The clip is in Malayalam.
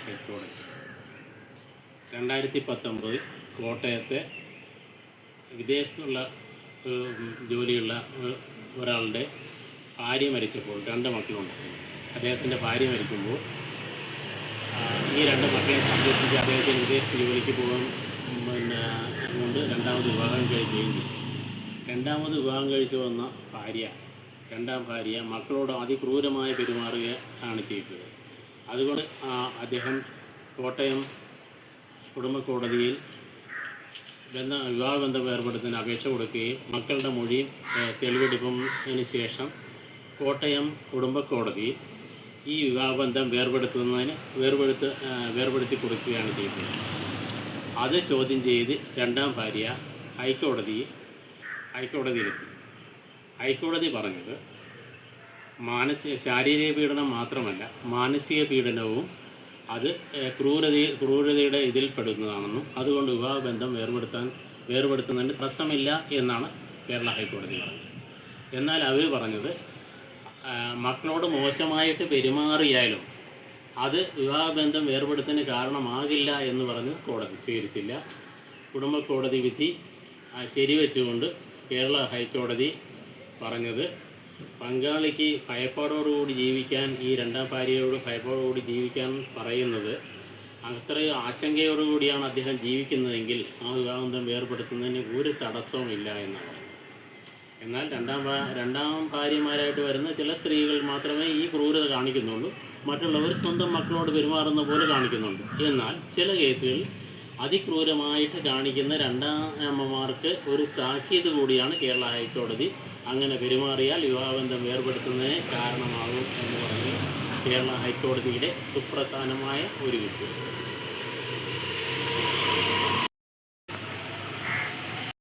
ഹൈക്കോടതി രണ്ടായിരത്തി പത്തൊമ്പത് കോട്ടയത്തെ വിദേശത്തുള്ള ജോലിയുള്ള ഒരാളുടെ ഭാര്യ മരിച്ചപ്പോൾ രണ്ട് മക്കളുണ്ട് അദ്ദേഹത്തിന്റെ ഭാര്യ മരിക്കുമ്പോൾ ഈ രണ്ട് മക്കളെ സംരക്ഷിച്ച് അദ്ദേഹത്തിന് വിദേശത്ത് ജോലിക്ക് പോകാൻ പിന്നെ കൊണ്ട് രണ്ടാമത് വിവാഹം കഴിക്കുകയും ചെയ്തു. രണ്ടാമത് വിവാഹം കഴിച്ചു വന്ന ഭാര്യ രണ്ടാം ഭാര്യ മക്കളോട് അതിക്രൂരമായി പെരുമാറുകയാണ് ചെയ്തത്. അതുകൊണ്ട് അദ്ദേഹം കോട്ടയം കുടുംബ കോടതിയിൽ ബന്ധ വിവാഹബന്ധം ഏർപ്പെടുത്തുന്നതിന് അപേക്ഷ കൊടുക്കുകയും മക്കളുടെ മൊഴി തെളിവെടുപ്പിന് ശേഷം കോട്ടയം കുടുംബ കോടതിയിൽ ഈ വിവാഹബന്ധം വേർപെടുത്തുന്നതിന് വേർപെടുത്ത് വേർപെടുത്തി കൊടുക്കുകയാണ് ചെയ്തത് അത് ചോദ്യം ചെയ്ത് രണ്ടാം ഭാര്യ ഹൈക്കോടതിയിൽ ഹൈക്കോടതിയിലെത്തി ഹൈക്കോടതി പറഞ്ഞത് മാനസിക ശാരീരിക പീഡനം മാത്രമല്ല മാനസിക പീഡനവും അത് ക്രൂരത ക്രൂരതയുടെ ഇതിൽ പെടുന്നതാണെന്നും അതുകൊണ്ട് വിവാഹബന്ധം വേർപെടുത്താൻ വേർപെടുത്തുന്നതിന് തടസ്സമില്ല എന്നാണ് കേരള ഹൈക്കോടതി പറഞ്ഞത്. എന്നാൽ അവർ പറഞ്ഞത് മക്കളോട് മോശമായിട്ട് പെരുമാറിയാലും അത് വിവാഹബന്ധം വേർപെടുത്തിന് കാരണമാകില്ല എന്ന് പറഞ്ഞ് കോടതി സ്വീകരിച്ചില്ല. കുടുംബ കോടതി വിധി ശരിവെച്ചുകൊണ്ട് കേരള ഹൈക്കോടതി പറഞ്ഞത് പങ്കാളിക്ക് ഭയപ്പാടോടുകൂടി ജീവിക്കാൻ ഈ രണ്ടാം ഭാര്യയോട് ഭയപ്പാടോടുകൂടി ജീവിക്കാൻ പറയുന്നത് അത്രയും ആശങ്കയോടുകൂടിയാണ് അദ്ദേഹം ജീവിക്കുന്നതെങ്കിൽ ആ വിവാഹബന്ധം വേർപെടുത്തുന്നതിന് ഒരു തടസ്സവും ഇല്ല എന്നാണ്. എന്നാൽ രണ്ടാം രണ്ടാം ഭാര്യമാരായിട്ട് വരുന്ന ചില സ്ത്രീകൾ മാത്രമേ ഈ ക്രൂരത കാണിക്കുന്നുള്ളൂ. മറ്റുള്ളവർ സ്വന്തം മക്കളോട് പെരുമാറുന്ന പോലെ കാണിക്കുന്നുണ്ട്. എന്നാൽ ചില കേസുകളിൽ അതിക്രൂരമായിട്ട് കാണിക്കുന്ന രണ്ടാം അമ്മമാർക്ക് ഒരു താക്കീത് കൂടിയാണ് കേരള ഹൈക്കോടതി. അങ്ങനെ പെരുമാറിയാൽ വിവാഹബന്ധം വേർപെടുത്തുന്നതിന് കാരണമാകും എന്ന് പറഞ്ഞ് കേരള ഹൈക്കോടതിയുടെ സുപ്രധാനമായ ഒരു വിധി